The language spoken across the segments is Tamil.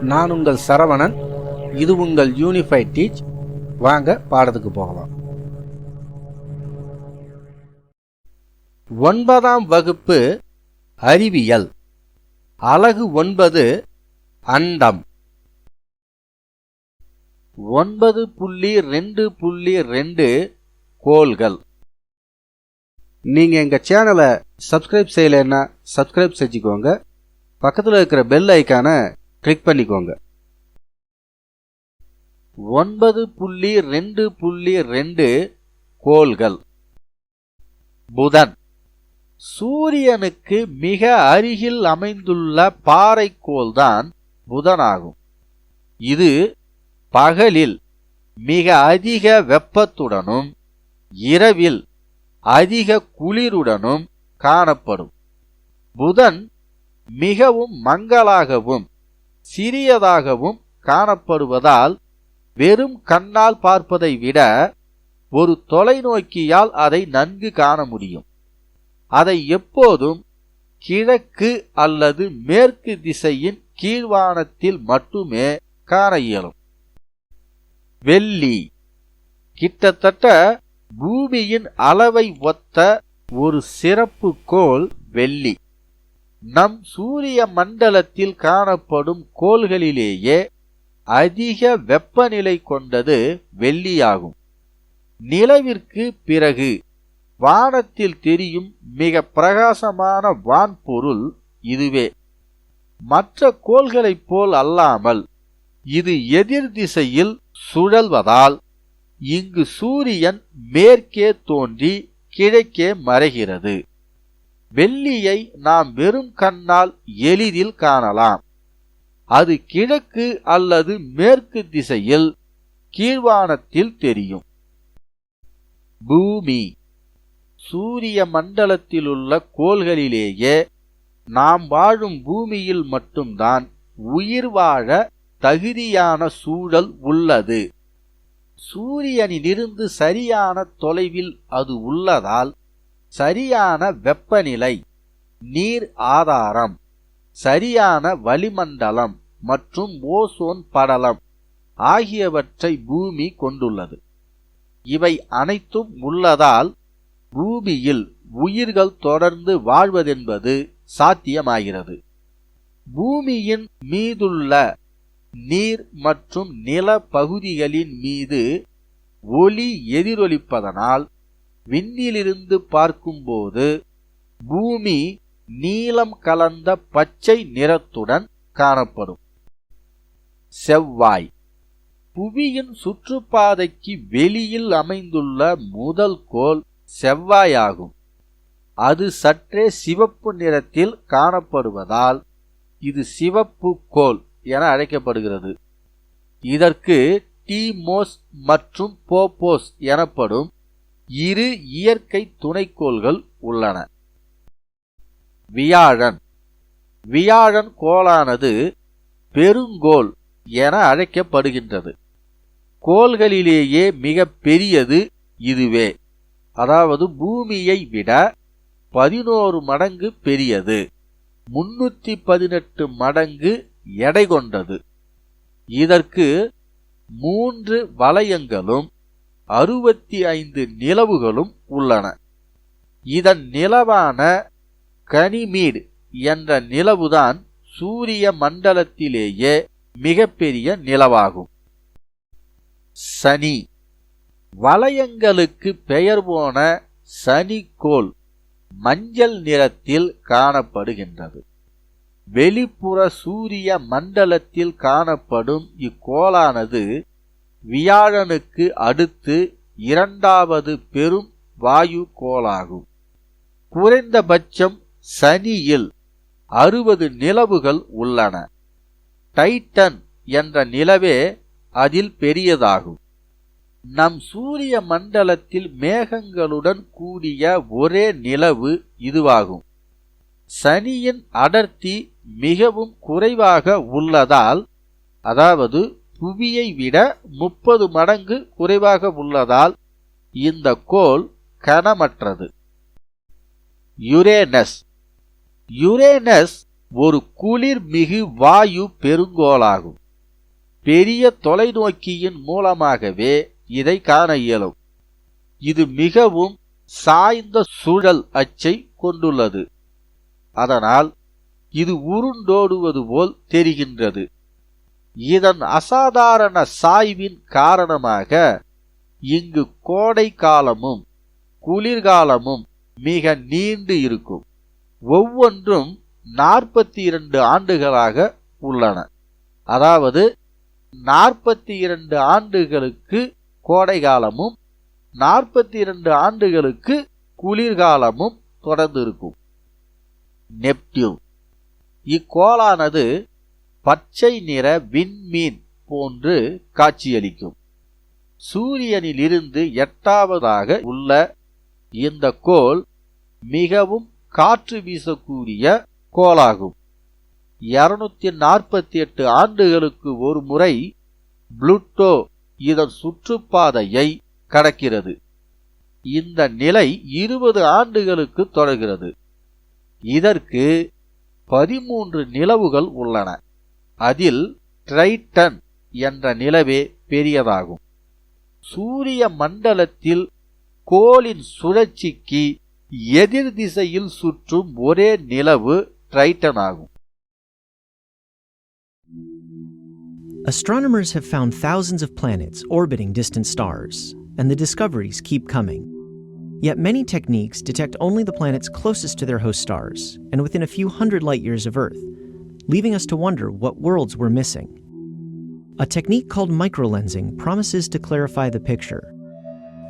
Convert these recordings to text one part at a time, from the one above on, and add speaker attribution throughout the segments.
Speaker 1: நான் உங்கள் சரவணன். இது உங்கள் யூனிஃபைட் டீச் வாங்க பாடத்துக்கு போகலாம். ஒன்பதாம் வகுப்பு அறிவியல். அலகு ஒன்பது அண்டம். ஒன்பது புள்ளி ரெண்டு புள்ளி ரெண்டு கோள்கள். நீங்கள் எங்கள் சேனலை சப்ஸ்கிரைப் செய்யலைன்னா சப்ஸ்கிரைப் செஞ்சுக்கோங்க. பக்கத்தில் இருக்கிற பெல் ஐக்கானை கிளிக் பண்ணிக்கோங்க. ஒன்பது புள்ளி ரெண்டு புள்ளி ரெண்டு கோள்கள். புதன். சூரியனுக்கு மிக அருகில் அமைந்துள்ள பாறைக்கோள்தான் புதனாகும். இது பகலில் மிக அதிக வெப்பத்துடனும் இரவில் அதிக குளிருடனும் காணப்படும். புதன் மிகவும் மங்கலாகவும் சிறியதாகவும் காணப்படுவதால் வெறும் கண்ணால் பார்ப்பதை விட ஒரு தொலைநோக்கியால் அதை நன்கு காண முடியும். அதை எப்போதும் கிழக்கு அல்லது மேற்கு திசையின் கீழ்வானத்தில் மட்டுமே காண இயலும். வெள்ளி. கிட்டத்தட்ட பூமியின் அளவை ஒத்த ஒரு சிறப்பு கோள் வெள்ளி. நம் சூரிய மண்டலத்தில் காணப்படும் கோள்களிலேயே அதிக வெப்பநிலை கொண்டது வெள்ளியாகும். நிலவிற்கு பிறகு வானத்தில் தெரியும் மிக பிரகாசமான வான்பொருள் இதுவே. மற்ற கோள்களைப் போல் அல்லாமல் இது எதிர் திசையில் சுழல்வதால் இங்கு சூரியன் மேற்கே தோன்றி கிழக்கே மறைகிறது. வெள்ளியை நாம் வெறும் கண்ணால் எளிதில் காணலாம். அது கிழக்கு அல்லது மேற்கு திசையில் கீழ்வானத்தில் தெரியும். பூமி. சூரிய மண்டலத்திலுள்ள கோள்களிலேயே நாம் வாழும் பூமியில் மட்டும்தான் உயிர் வாழ தகுதியான சூழல் உள்ளது. சூரியனிலிருந்து சரியான தொலைவில் அது உள்ளதால் சரியான வெப்பநிலை நீர் ஆதாரம் சரியான வளிமண்டலம் மற்றும் ஓசோன் படலம் ஆகியவற்றை பூமி கொண்டுள்ளது. இவை அனைத்தும் உள்ளதால் பூமியில் உயிர்கள் தொடர்ந்து வாழ்வதென்பது சாத்தியமாகிறது. பூமியின் மீதுள்ள நீர் மற்றும் நில பகுதிகளின் மீது ஒளி எதிரொலிப்பதனால் விண்ணிலிருந்து பார்க்கும்போது பூமி நீலம் கலந்த பச்சை நிறத்துடன் காணப்படும். செவ்வாய். புவியின் சுற்றுப்பாதைக்கு வெளியில் அமைந்துள்ள முதல் கோள் செவ்வாயாகும். அது சற்றே சிவப்பு நிறத்தில் காணப்படுவதால் இது சிவப்பு கோள் என அழைக்கப்படுகிறது. இதற்கு டீமோஸ் மற்றும் போபோஸ் எனப்படும் இரு இயற்கை துணைக்கோள்கள் உள்ளன. வியாழன். வியாழன் கோளானது பெருங்கோள் என அழைக்கப்படுகின்றது. கோள்களிலேயே மிக பெரியது இதுவே. அதாவது பூமியை விட பதினோரு மடங்கு பெரியது. முன்னூத்தி பதினெட்டு மடங்கு எடை கொண்டது. இதற்கு மூன்று வளையங்களும் அறுபத்தி ஐந்து நிலவுகளும் உள்ளன. இதன் நிலவான கனிமீடு என்ற நிலவுதான் சூரிய மண்டலத்திலேயே மிகப்பெரிய நிலவாகும். சனி. வளையங்களுக்கு பெயர் போன சனிக்கோள் மஞ்சள் நிறத்தில் காணப்படுகின்றது. வெளிப்புற சூரிய மண்டலத்தில் காணப்படும் இக்கோளானது வியாழனுக்கு அடுத்து இரண்டாவது பெரும் வாயு கோளாகும். குறைந்தபட்சம் சனியில் அறுபது நிலவுகள் உள்ளன. டைட்டன் என்ற நிலவே அதில் பெரியதாகும். நம் சூரிய மண்டலத்தில் மேகங்களுடன் கூடிய ஒரே நிலவு இதுவாகும். சனியின் அடர்த்தி மிகவும் குறைவாக உள்ளதால் அதாவது புவியை விட முப்பது மடங்கு குறைவாக உள்ளதால் இந்த கோள் கனமற்றது. யுரேனஸ். யுரேனஸ் ஒரு குளிர் மிகு வாயு பெருங்கோளாகும். பெரிய தொலைநோக்கியின் மூலமாகவே இதை காண இயலும். இது மிகவும் சாய்ந்த சுழல் அச்சை கொண்டுள்ளது. அதனால் இது உருண்டோடுவது போல் தெரிகின்றது. இதன் அசாதாரண சாய்வின் காரணமாக இங்கு கோடை காலமும் குளிர்காலமும் மிக நீண்டு இருக்கும். ஒவ்வொன்றும் நாற்பத்தி இரண்டு ஆண்டுகளாக உள்ளன. அதாவது நாற்பத்தி இரண்டு ஆண்டுகளுக்கு கோடை காலமும் நாற்பத்தி இரண்டு ஆண்டுகளுக்கு குளிர்காலமும் தொடர்ந்து இருக்கும் நெப்டியூன். இக்கோளானது பச்சை நிற விண்மீன் போன்று காட்சியளிக்கும். சூரியனில் இருந்து எட்டாவதாக உள்ள இந்த கோல் மிகவும் காற்று வீசக்கூடிய கோலாகும் இருநூத்தி நாற்பத்தி எட்டு ஆண்டுகளுக்கு ஒரு முறை புளுட்டோ இதன் சுற்றுப்பாதையை கடக்கிறது. இந்த நிலை இருபது ஆண்டுகளுக்கு தொடர்கிறது. இதற்கு பதிமூன்று நிலவுகள் உள்ளன. அதில் ட்ரைட்டன் என்ற நிலவே பெரியதாகும் சூரிய மண்டலத்தில் கோளின் சுழற்சிக்கு எதிர் திசையில் சுற்றும் ஒரே நிலவு ட்ரைட்டன் ஆகும்
Speaker 2: Astronomers have found thousands of planets orbiting distant stars, and the discoveries keep coming. Yet many techniques detect only the planets closest to their host stars and within a few hundred light years of Earth, leaving us to wonder what worlds we're missing. A technique called microlensing promises to clarify the picture.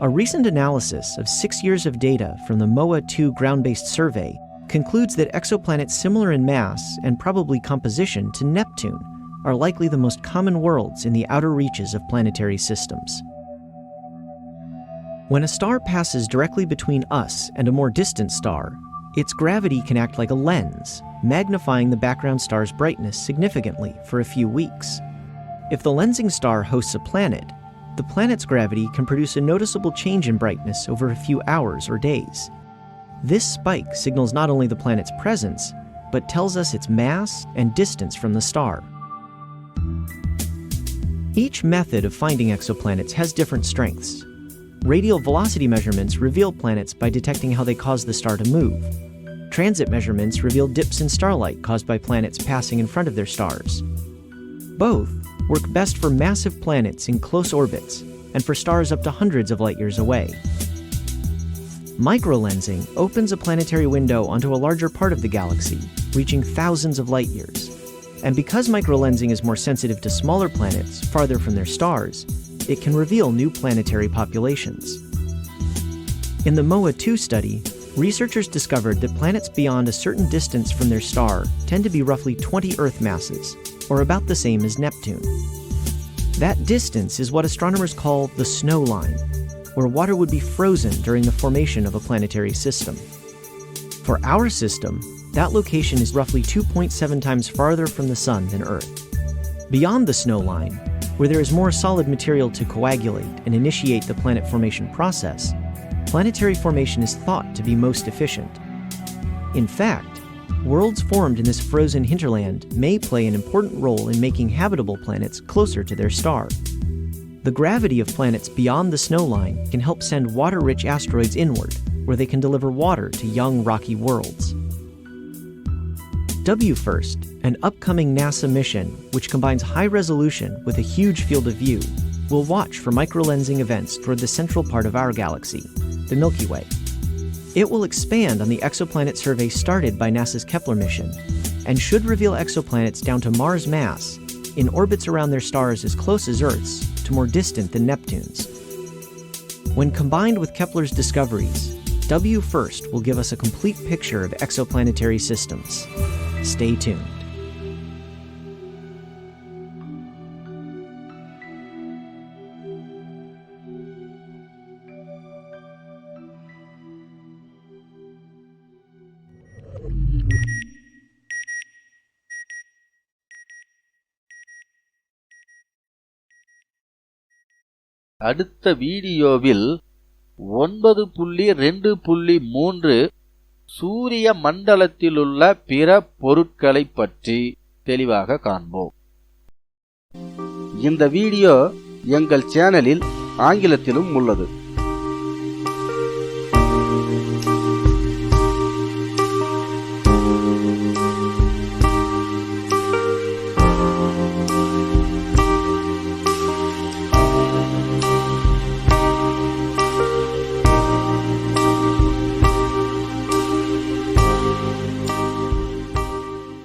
Speaker 2: A recent analysis of six years of data from the MOA 2 ground based survey concludes that exoplanets similar in mass and probably composition to Neptune are likely the most common worlds in the outer reaches of planetary systems. When a star passes directly between us and a more distant star, its gravity can act like a lens, magnifying the background star's brightness significantly for a few weeks. If the lensing star hosts a planet, the planet's gravity can produce a noticeable change in brightness over a few hours or days. This spike signals not only the planet's presence, but tells us its mass and distance from the star. Each method of finding exoplanets has different strengths. Radial velocity measurements reveal planets by detecting how they cause the star to move. Transit measurements reveal dips in starlight caused by planets passing in front of their stars. Both work best for massive planets in close orbits and for stars up to hundreds of light years away. Microlensing opens a planetary window onto a larger part of the galaxy, reaching thousands of light years. And because microlensing is more sensitive to smaller planets farther from their stars, it can reveal new planetary populations. In the MOA 2 study, researchers discovered that planets beyond a certain distance from their star tend to be roughly 20 Earth masses, or about the same as Neptune. That distance is what astronomers call the snow line, where water would be frozen during the formation of a planetary system. For our system, that location is roughly 2.7 times farther from the Sun than Earth. Beyond the snow line, where there is more solid material to coagulate and initiate the planet formation process, planetary formation is thought to be most efficient. In fact, worlds formed in this frozen hinterland may play an important role in making habitable planets closer to their star. The gravity of planets beyond the snow line can help send water rich asteroids inward, where they can deliver water to young rocky worlds. WFIRST, an upcoming NASA mission which combines high resolution with a huge field of view, will watch for microlensing events toward the central part of our galaxy, the Milky Way. It will expand on the exoplanet survey started by NASA's Kepler mission and should reveal exoplanets down to Mars mass in orbits around their stars as close as Earth's to more distant than Neptune's. When combined with Kepler's discoveries, WFIRST will give us a complete picture of exoplanetary systems. Stay tuned.
Speaker 1: அடுத்த வீடியோவில் ஒன்பது புள்ளி ரெண்டு புள்ளி மூன்று சூரிய மண்டலத்திலுள்ள பிற பொருட்களை பற்றி தெளிவாக காண்போம். இந்த வீடியோ எங்கள் சேனலில் ஆங்கிலத்திலும் உள்ளது.